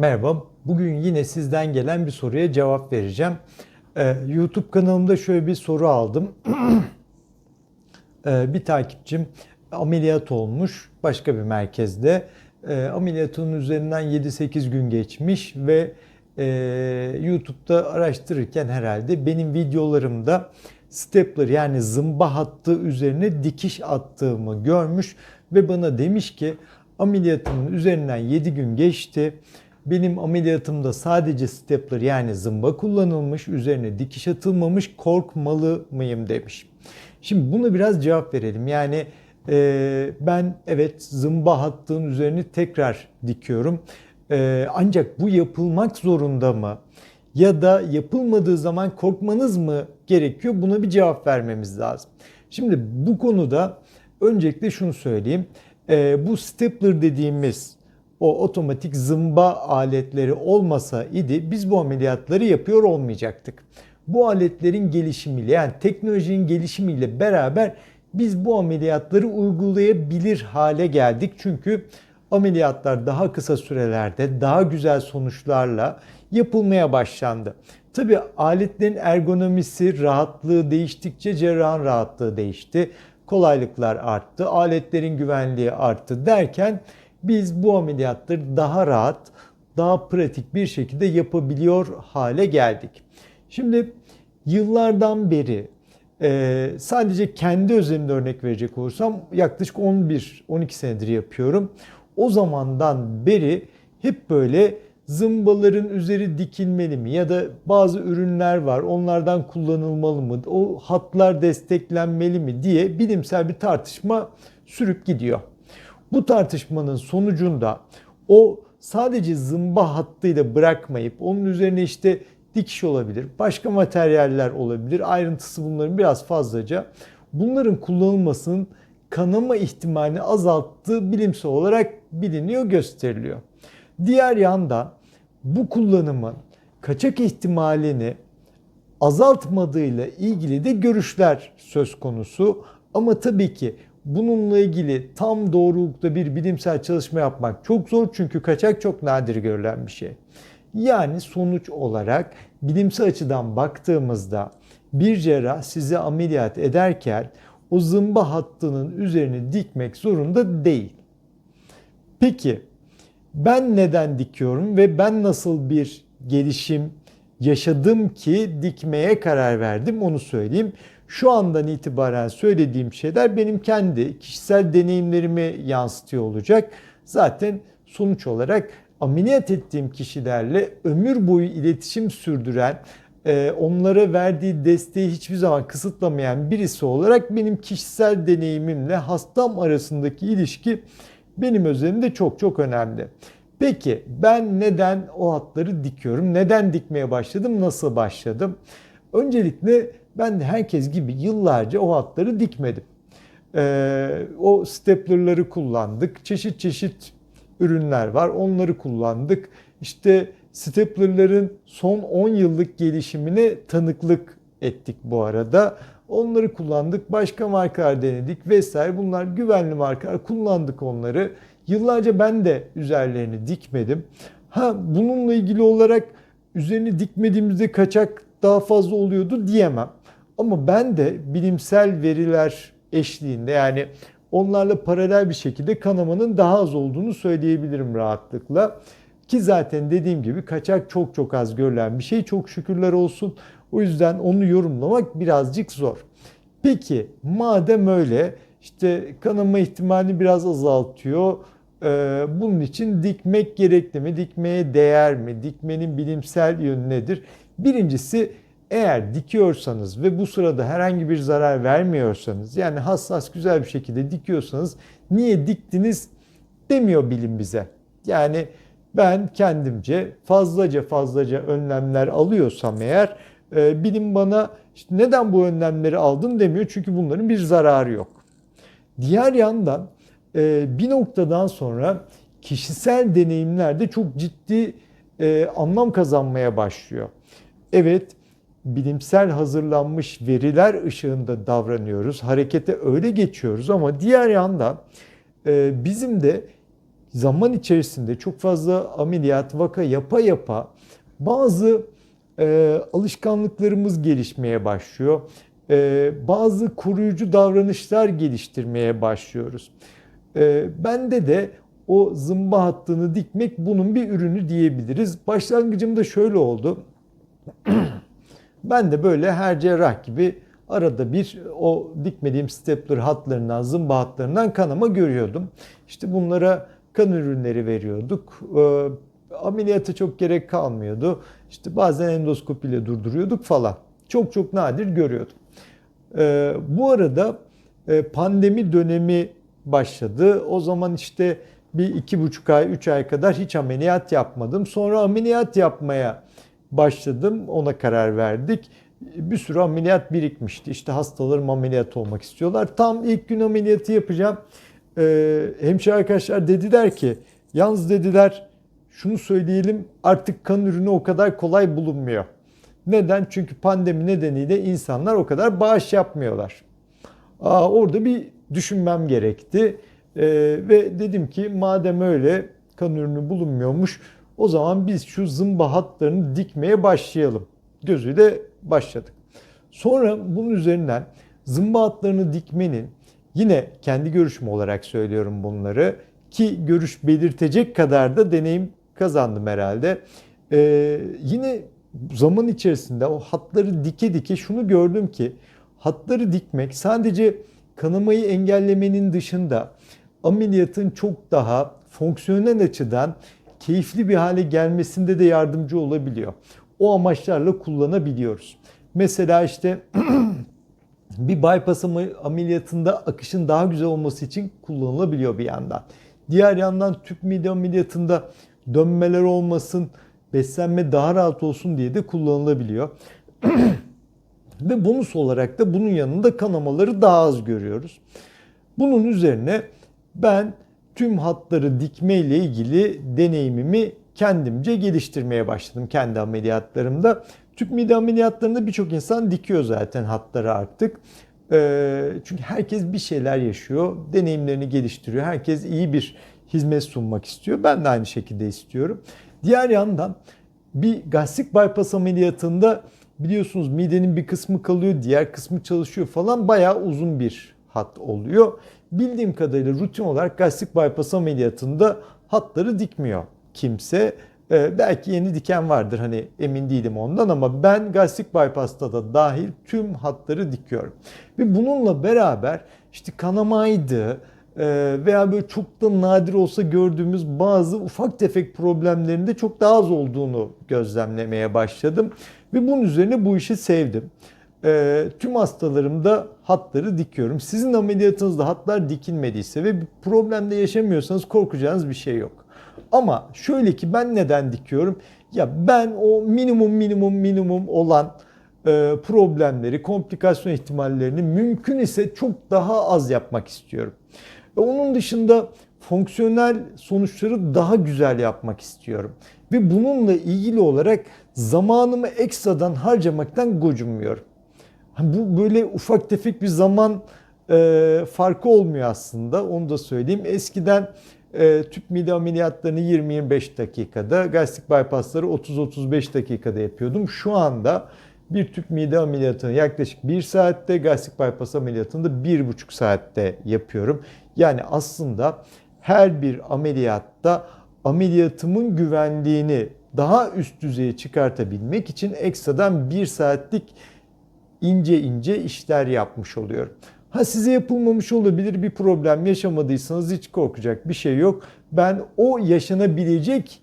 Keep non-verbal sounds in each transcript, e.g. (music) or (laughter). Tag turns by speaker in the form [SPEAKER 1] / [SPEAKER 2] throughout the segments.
[SPEAKER 1] Merhaba. Bugün yine sizden gelen bir soruya cevap vereceğim. Ee, YouTube kanalımda şöyle bir soru aldım. (clears throat) Ee, bir takipçim ameliyat olmuş başka bir merkezde. Ee, ameliyatının üzerinden 7-8 gün geçmiş ve e, YouTube'da araştırırken herhalde benim videolarımda stapler yani zımba hattı üzerine dikiş attığımı görmüş ve bana demiş ki ameliyatımın üzerinden 7 gün geçti. Benim ameliyatımda sadece stapler yani zımba kullanılmış, üzerine dikiş atılmamış, korkmalı mıyım demiş. Şimdi buna biraz cevap verelim. Yani e, ben evet zımba hattının üzerine tekrar dikiyorum. E, ancak bu yapılmak zorunda mı? Ya da yapılmadığı zaman korkmanız mı gerekiyor? Buna bir cevap vermemiz lazım. Şimdi bu konuda öncelikle şunu söyleyeyim. E, bu stapler dediğimiz o otomatik zımba aletleri olmasa idi biz bu ameliyatları yapıyor olmayacaktık. Bu aletlerin gelişimiyle yani teknolojinin gelişimiyle beraber biz bu ameliyatları uygulayabilir hale geldik. Çünkü ameliyatlar daha kısa sürelerde daha güzel sonuçlarla yapılmaya başlandı. Tabi aletlerin ergonomisi, rahatlığı değiştikçe cerrahın rahatlığı değişti. Kolaylıklar arttı, aletlerin güvenliği arttı derken biz bu ameliyatları daha rahat, daha pratik bir şekilde yapabiliyor hale geldik. Şimdi yıllardan beri e, sadece kendi özelimde örnek verecek olursam yaklaşık 11-12 senedir yapıyorum. O zamandan beri hep böyle zımbaların üzeri dikilmeli mi ya da bazı ürünler var onlardan kullanılmalı mı o hatlar desteklenmeli mi diye bilimsel bir tartışma sürüp gidiyor. Bu tartışmanın sonucunda o sadece zımba hattıyla bırakmayıp onun üzerine işte dikiş olabilir, başka materyaller olabilir. Ayrıntısı bunların biraz fazlaca. Bunların kullanılmasının kanama ihtimalini azalttığı bilimsel olarak biliniyor, gösteriliyor. Diğer yanda bu kullanımın kaçak ihtimalini azaltmadığıyla ilgili de görüşler söz konusu. Ama tabii ki bununla ilgili tam doğrulukta bir bilimsel çalışma yapmak çok zor çünkü kaçak çok nadir görülen bir şey. Yani sonuç olarak bilimsel açıdan baktığımızda bir cerrah sizi ameliyat ederken o zımba hattının üzerine dikmek zorunda değil. Peki ben neden dikiyorum ve ben nasıl bir gelişim yaşadım ki dikmeye karar verdim onu söyleyeyim. Şu andan itibaren söylediğim şeyler benim kendi kişisel deneyimlerimi yansıtıyor olacak. Zaten sonuç olarak ameliyat ettiğim kişilerle ömür boyu iletişim sürdüren, e, onlara verdiği desteği hiçbir zaman kısıtlamayan birisi olarak benim kişisel deneyimimle hastam arasındaki ilişki benim özelimde çok çok önemli. Peki ben neden o hatları dikiyorum? Neden dikmeye başladım? Nasıl başladım? Öncelikle ben de herkes gibi yıllarca o hatları dikmedim. Ee, o steplerları kullandık. Çeşit çeşit ürünler var. Onları kullandık. İşte steplerların son 10 yıllık gelişimine tanıklık ettik bu arada. Onları kullandık. Başka markalar denedik vesaire. Bunlar güvenli markalar. Kullandık onları. Yıllarca ben de üzerlerini dikmedim. Ha bununla ilgili olarak üzerini dikmediğimizde kaçak daha fazla oluyordu diyemem. Ama ben de bilimsel veriler eşliğinde yani onlarla paralel bir şekilde kanamanın daha az olduğunu söyleyebilirim rahatlıkla. Ki zaten dediğim gibi kaçak çok çok az görülen bir şey. Çok şükürler olsun. O yüzden onu yorumlamak birazcık zor. Peki madem öyle işte kanama ihtimalini biraz azaltıyor. Ee, bunun için dikmek gerekli mi? Dikmeye değer mi? Dikmenin bilimsel yönü nedir? Birincisi eğer dikiyorsanız ve bu sırada herhangi bir zarar vermiyorsanız yani hassas güzel bir şekilde dikiyorsanız niye diktiniz demiyor bilim bize. Yani ben kendimce fazlaca fazlaca önlemler alıyorsam eğer e, bilim bana işte neden bu önlemleri aldın demiyor çünkü bunların bir zararı yok. Diğer yandan e, bir noktadan sonra kişisel deneyimler de çok ciddi e, anlam kazanmaya başlıyor. Evet bilimsel hazırlanmış veriler ışığında davranıyoruz. Harekete öyle geçiyoruz ama diğer yandan e, bizim de zaman içerisinde çok fazla ameliyat vaka yapa yapa bazı e, alışkanlıklarımız gelişmeye başlıyor. E, bazı koruyucu davranışlar geliştirmeye başlıyoruz. Bende de o zımba hattını dikmek bunun bir ürünü diyebiliriz. Başlangıcımda şöyle oldu. (clears throat) ben de böyle her cerrah gibi arada bir o dikmediğim stepler hatlarından, zımba hatlarından kanama görüyordum. İşte bunlara kan ürünleri veriyorduk. E, ameliyata çok gerek kalmıyordu. İşte bazen endoskopiyle durduruyorduk falan. Çok çok nadir görüyordum. E, bu arada e, pandemi dönemi başladı. O zaman işte bir iki buçuk ay, üç ay kadar hiç ameliyat yapmadım. Sonra ameliyat yapmaya başladım. Ona karar verdik. Bir sürü ameliyat birikmişti. İşte hastalarım ameliyat olmak istiyorlar. Tam ilk gün ameliyatı yapacağım. Ee, hemşire arkadaşlar dediler ki, yalnız dediler şunu söyleyelim artık kan ürünü o kadar kolay bulunmuyor. Neden? Çünkü pandemi nedeniyle insanlar o kadar bağış yapmıyorlar. Aa, orada bir düşünmem gerekti. Ee, ve dedim ki madem öyle kan ürünü bulunmuyormuş o zaman biz şu zımba hatlarını dikmeye başlayalım gözüyle başladık. Sonra bunun üzerinden zımba hatlarını dikmenin yine kendi görüşüm olarak söylüyorum bunları ki görüş belirtecek kadar da deneyim kazandım herhalde. Ee, yine zaman içerisinde o hatları dike dike şunu gördüm ki hatları dikmek sadece kanamayı engellemenin dışında ameliyatın çok daha fonksiyonel açıdan keyifli bir hale gelmesinde de yardımcı olabiliyor. O amaçlarla kullanabiliyoruz. Mesela işte (clears throat) bir bypass ameliyatında akışın daha güzel olması için kullanılabiliyor bir yandan. Diğer yandan tüp mide ameliyatında dönmeler olmasın, beslenme daha rahat olsun diye de kullanılabiliyor. (clears throat) Ve bonus olarak da bunun yanında kanamaları daha az görüyoruz. Bunun üzerine ben tüm hatları dikme ile ilgili deneyimimi kendimce geliştirmeye başladım kendi ameliyatlarımda. Tüp mide ameliyatlarında birçok insan dikiyor zaten hatları artık. Ee, çünkü herkes bir şeyler yaşıyor, deneyimlerini geliştiriyor. Herkes iyi bir hizmet sunmak istiyor. Ben de aynı şekilde istiyorum. Diğer yandan bir gastrik bypass ameliyatında biliyorsunuz midenin bir kısmı kalıyor, diğer kısmı çalışıyor falan bayağı uzun bir hat oluyor. Bildiğim kadarıyla rutin olarak gastrik bypass ameliyatında hatları dikmiyor kimse. Ee, belki yeni diken vardır hani emin değilim ondan ama ben gastrik bypass'ta da dahil tüm hatları dikiyorum. Ve bununla beraber işte kanamaydı, e, veya böyle çok da nadir olsa gördüğümüz bazı ufak tefek problemlerinde çok daha az olduğunu gözlemlemeye başladım. Ve bunun üzerine bu işi sevdim. E, tüm hastalarımda hatları dikiyorum. Sizin ameliyatınızda hatlar dikilmediyse ve bir problemde yaşamıyorsanız korkacağınız bir şey yok. Ama şöyle ki ben neden dikiyorum? Ya ben o minimum minimum minimum olan e, problemleri, komplikasyon ihtimallerini mümkün ise çok daha az yapmak istiyorum. Ve onun dışında fonksiyonel sonuçları daha güzel yapmak istiyorum. Ve bununla ilgili olarak zamanımı ekstradan harcamaktan gocunmuyorum. Bu böyle ufak tefek bir zaman e, farkı olmuyor aslında onu da söyleyeyim. Eskiden e, tüp mide ameliyatlarını 20-25 dakikada, gastrik bypassları 30-35 dakikada yapıyordum. Şu anda bir tüp mide ameliyatını yaklaşık 1 saatte, gastrik bypass ameliyatını da 1,5 saatte yapıyorum. Yani aslında her bir ameliyatta ameliyatımın güvenliğini daha üst düzeye çıkartabilmek için ekstradan 1 saatlik ince ince işler yapmış oluyorum. Ha size yapılmamış olabilir bir problem yaşamadıysanız hiç korkacak bir şey yok. Ben o yaşanabilecek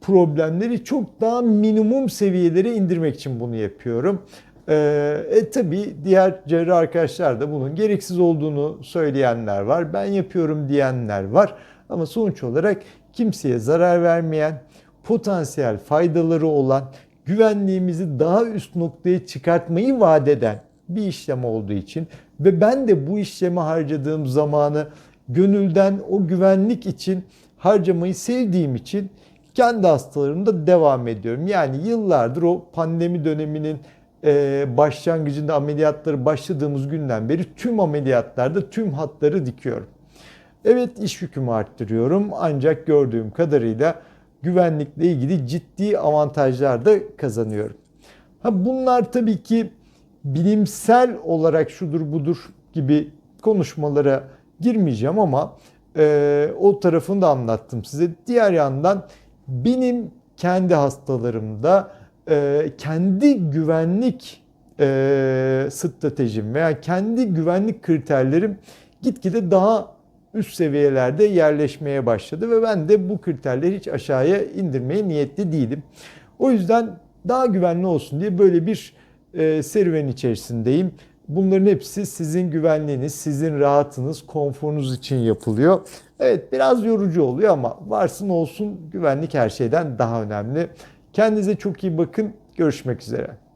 [SPEAKER 1] problemleri çok daha minimum seviyelere indirmek için bunu yapıyorum. Ee, e tabi diğer cerrah arkadaşlar da bunun gereksiz olduğunu söyleyenler var. Ben yapıyorum diyenler var. Ama sonuç olarak kimseye zarar vermeyen, potansiyel faydaları olan, güvenliğimizi daha üst noktaya çıkartmayı vaat eden bir işlem olduğu için ve ben de bu işleme harcadığım zamanı gönülden o güvenlik için harcamayı sevdiğim için kendi hastalarımda devam ediyorum. Yani yıllardır o pandemi döneminin e, başlangıcında ameliyatları başladığımız günden beri tüm ameliyatlarda tüm hatları dikiyorum. Evet iş yükümü arttırıyorum ancak gördüğüm kadarıyla güvenlikle ilgili ciddi avantajlar da kazanıyorum. Ha bunlar tabii ki bilimsel olarak şudur budur gibi konuşmalara girmeyeceğim ama e, o tarafını da anlattım size. Diğer yandan benim kendi hastalarımda e, kendi güvenlik e, stratejim veya kendi güvenlik kriterlerim gitgide daha üst seviyelerde yerleşmeye başladı ve ben de bu kriterleri hiç aşağıya indirmeye niyetli değilim. O yüzden daha güvenli olsun diye böyle bir e, serüven içerisindeyim. Bunların hepsi sizin güvenliğiniz, sizin rahatınız, konforunuz için yapılıyor. Evet biraz yorucu oluyor ama varsın olsun güvenlik her şeyden daha önemli. Kendinize çok iyi bakın. Görüşmek üzere.